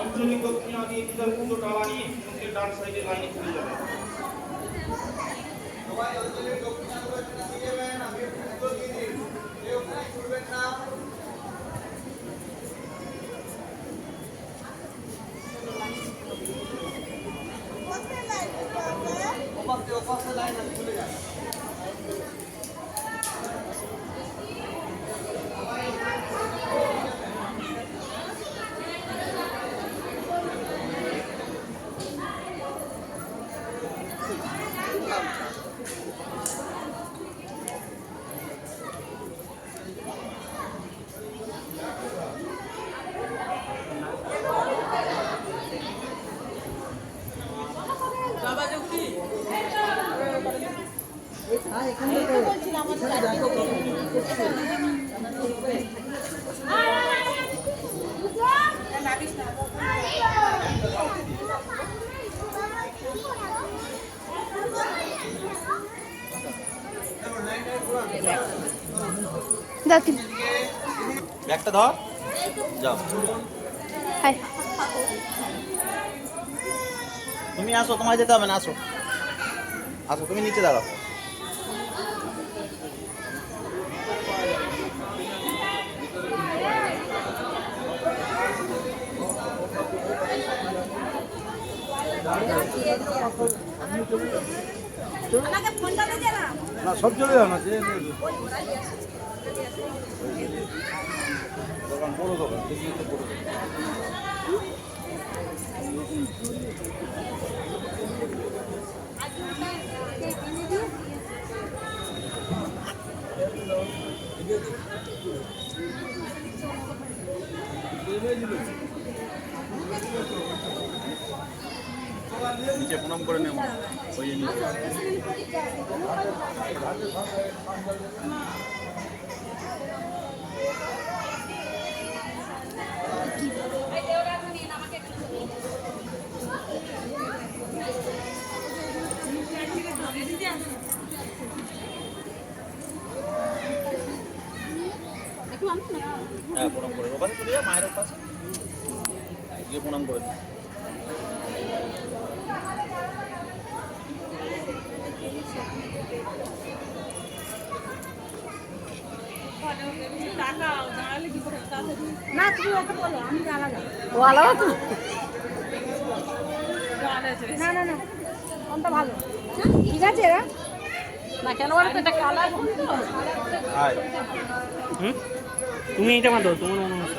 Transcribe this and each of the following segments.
আঞ্চলিক দক্ষিণা দিয়ে বিদায় পুজো ডালা নিয়ে ডান সাইডে লাইনে চলে যাবে দাদি ব্যাগটা ধর। যাও। হাই। তুমি আসো তোমায় যেতে হবে না আসো। আসো তুমি নিচে দাঁড়াও। না সব চলে যাও না দোকান বড় দোকান বড় দোকান। নিচে প্রণাম করে নেব। ওই যে নিচে। হ্যাঁ প্রণাম করে ওপাশে চলে যাও মায়ের পাশে। গিয়ে প্রণাম করে। না তুমি ওকে বলো আমি আলাদা। ও আলাদা তো? না না না কোনটা ভালো। ঠিক আছে এরা? না কেন? বলো এটা কালার হুম? তুমি এটা বাঁধো তোমার মনে হচ্ছে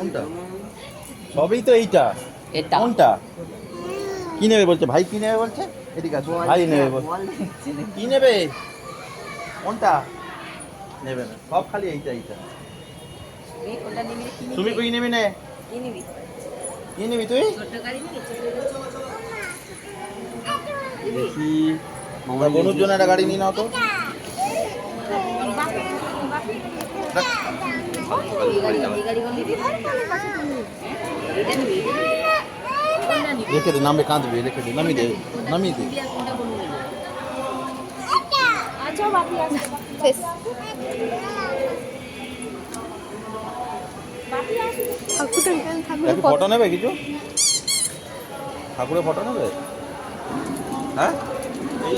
কোনটা? সবই তো এইটা। এটা। কোনটা? কি নেবে বলছে? ভাই কি নেবে বলছে? এদিকে আসো। ভাই নেবে বল কি নেবে? কোনটা? নেবে না। সব খালি এইটা এইটা। তুমি কি নিবি? নে। কি নিবি? তুই? দেখি। আমার বনুর জন্য একটা গাড়ি নিয়ে নাও তো। রেখে দে নামবে কাঁদবে রেখে দে নামিয়ে দে নামিয়ে দে। আচ্ছা ফটো। নেবে কিছু? ঠাকুরের ফটো নেবে? হ্যাঁ? এই